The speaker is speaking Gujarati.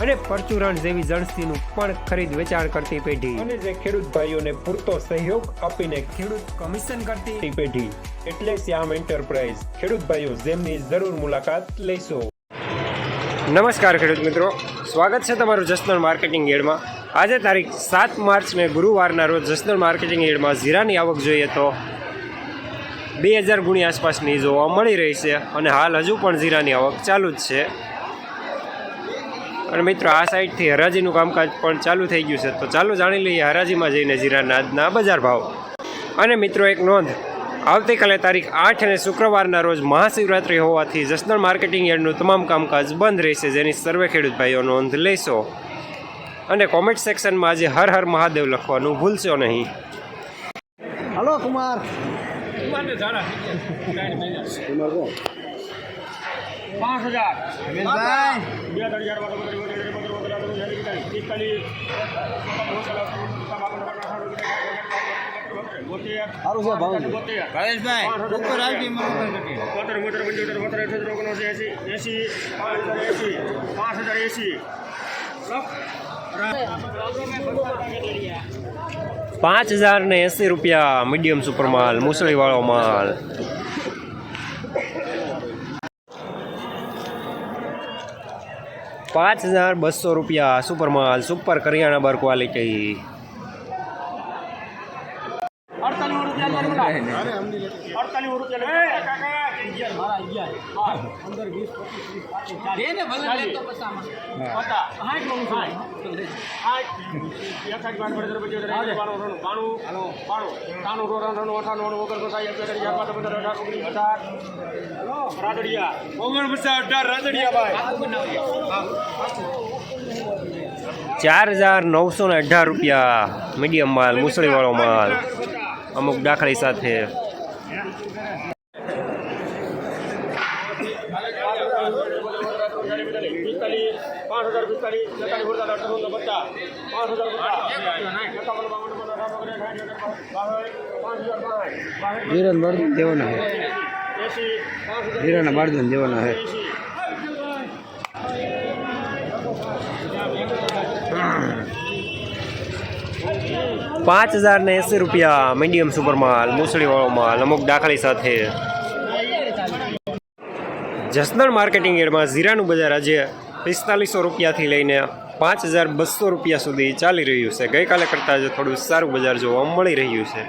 અને પરચુરણ જેવી જણસીનું પણ ખરીદ વેચાણ કરતી પેઢી. અને જે ખેડૂત ભાઈઓને પૂરતો સહયોગ આપીને ખેડૂત કમિશન કરતી પેઢી. એટલે શ્યામ એન્ટરપ્રાઇઝ. ખેડૂત ભાઈઓ જેમની જરૂર મુલાકાત લેશો. નમસ્કાર ખેડૂત મિત્રો. સ્વાગત છે તમારું જસદણ માર્કેટિંગ એડમાં. આજે તારીખ સાત માર્ચને ગુરુવારના રોજ જસદણ માર્કેટિંગ એડમાં જીરાની આવક જોઈએ તો બે હજાર ગુણી આસપાસની જોવા મળી રહી છે અને હાલ હજુ પણ જીરાની આવક ચાલુ જ છે. અને મિત્રો આ સાઈડથી હરાજીનું કામકાજ પણ ચાલુ થઈ ગયું છે. તો ચાલો જાણી લઈએ હરાજીમાં જઈને જીરાના આજના બજાર ભાવ. અને મિત્રો એક નોંધ. આવતીકાલે તારીખ આઠ અને શુક્રવારના રોજ મહાશિવરાત્રિ હોવાથી જસનલ માર્કેટિંગ યાર્ડનું તમામ કામકાજ બંધ રહેશે જેની સર્વે ખેડૂત ભાઈઓ નોંધ લેશો. અને કોમેન્ટ સેક્શનમાં આજે હર હર મહાદેવ લખવાનું ભૂલશો નહીં. હલો કુમાર. પાંચ હજાર. બે ત્રણ હજાર સારું છે ભાવ ગણેશભાઈ ઉપર આવી બોતેર બોતેર પંચોતેર બોતેર અઠોતેર ઓગણસી એસી એસી પાંચ હજાર એસી પાંચ હજાર એસી. પાંચ હજાર ને એંસી રૂપિયા મીડિયમ સુપર માલ મુસળીવાળો માલ. પાંચ હજાર બસો રૂપિયા સુપર માલ સુપર કરિયાણા બાર ક્વોલિટી અડતાલીસ રૂપિયા ચાર હજાર નવસો ને અઢાર રૂપિયા મીડિયમ માલ મુસળીવાળો માલ અમુક દાખલી સાથે પાંચ હજાર પિસ્તાલીસ તેતાલીસ બોતેર અઠાવન પચાસ હજાર હજાર હજાર પાંચ હજાર ને એંસી રૂપિયા મીડિયમ સુપર માલ, મુસળીવાળો માલ, અમુક દાખલી સાથે. જસદણ માર્કેટિંગ યાર્ડમાં જીરાનું બજાર આજે પિસ્તાલીસો રૂપિયાથી લઈને પાંચ હજાર બસો રૂપિયા સુધી ચાલી રહ્યું છે. ગઈકાલે કરતાં આજે થોડું સારું બજાર જોવા મળી રહ્યું છે.